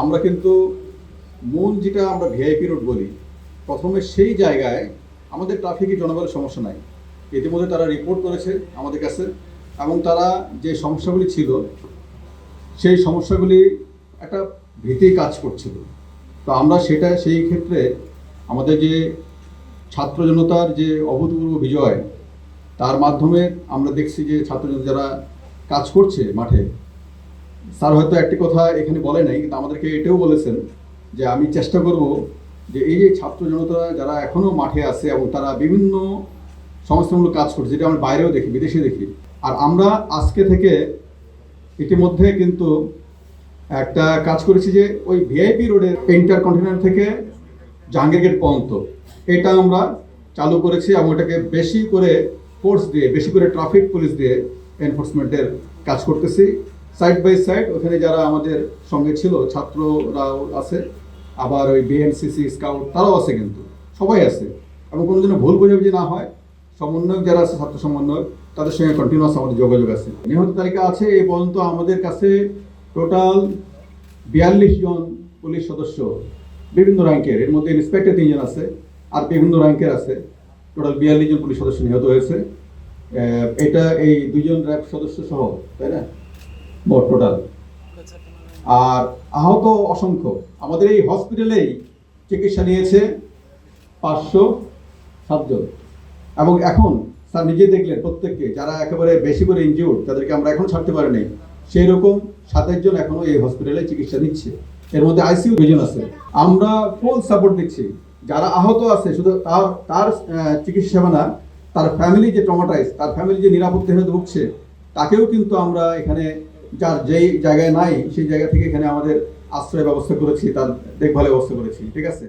আমরা কিন্তু মূল যেটা আমরা ভিআইপি রোড বলি, প্রথমে সেই জায়গায় আমাদের ট্রাফিকে জনগণের সমস্যা নাই। ইতিমধ্যে তারা রিপোর্ট করেছে আমাদের কাছে এবং তারা যে সমস্যাগুলি ছিল, সেই সমস্যাগুলি একটা ভীতি কাজ করছিল। তো আমরা সেটা সেই ক্ষেত্রে আমাদের যে ছাত্র জনতার যে অভূতপূর্ব বিজয়, তার মাধ্যমে আমরা দেখছি যে ছাত্র যারা কাজ করছে মাঠে স্যার হয়তো একটি কথা এখানে বলে নাই, কিন্তু আমাদেরকে এটাও বলেছেন যে আমি চেষ্টা করব যে এই যে ছাত্র জনতা যারা এখনও মাঠে আছে এবং তারা বিভিন্ন সংস্থামূলক কাজ করছে, যেটা আমরা বাইরেও দেখি, বিদেশে দেখি। আর আমরা আজকে থেকে ইতিমধ্যে কিন্তু একটা কাজ করেছি যে ওই ভিআইপি রোডের ইন্টার কন্টিনেন্ট থেকে জাহাঙ্গীর গেট পর্যন্ত। এটা আমরা চালু করেছি এবং এটাকে বেশি করে ফোর্স দিয়ে, বেশি করে ট্রাফিক পুলিশ দিয়ে এনফোর্সমেন্টের কাজ করতেছি। সাইড বাই সাইড ওখানে যারা আমাদের সঙ্গে ছিল, ছাত্ররাও আছে, আবার ওই বিএনসিসি স্কাউট তারাও আছে কিন্তু, সবাই আছে। এবং কোনো যেন ভুল বোঝাবুঝি না হয়, সমন্বয়ক যারা আছে, ছাত্র সমন্বয়ক, তাদের সঙ্গে কন্টিনিউয়াস আমাদের যোগাযোগ আছে। নিহত তালিকা আছে, এই পর্যন্ত আমাদের কাছে টোটাল বিয়াল্লিশ জন পুলিশ সদস্য বিভিন্ন র্যাঙ্কের এর মধ্যে ইন্সপেক্টর তিনজন আছে, আর বিভিন্ন র্যাঙ্কের আছে। টোটাল বিয়াল্লিশ জন পুলিশ সদস্য নিহত হয়েছে। এটা এই দুজন র্যাব সদস্য সহ, তাই না? মোট টোটাল। আর আহত অসংখ্য। আমাদের এই হসপিটালেই চিকিৎসা নিয়েছে পাঁচশো সাতজন এবং এখন স্যার নিজে দেখলেন প্রত্যেককে যারা একেবারে বেশি করে ইনজিউর্ড তাদেরকে আমরা এখন ছাড়তে পারি নাই সেই রকম সাতাশ জন এখনও এই হসপিটালে চিকিৎসা নিচ্ছে। এর মধ্যে আইসিইউ দুজন আছে। আমরা ফুল সাপোর্ট দিচ্ছি। যারা আহত আছে শুধু তার তার চিকিৎসা সেবা না তার ফ্যামিলি যে ট্রমাটাইজ তার ফ্যামিলি যে নিরাপত্তাহীনতা ভুগছে তাকেও কিন্তু আমরা এখানে যার যেই জায়গায় নাই, সেই জায়গা থেকে এখানে আমাদের আশ্রয় ব্যবস্থা করেছি, তার দেখভালের ব্যবস্থা করেছি, ঠিক আছে?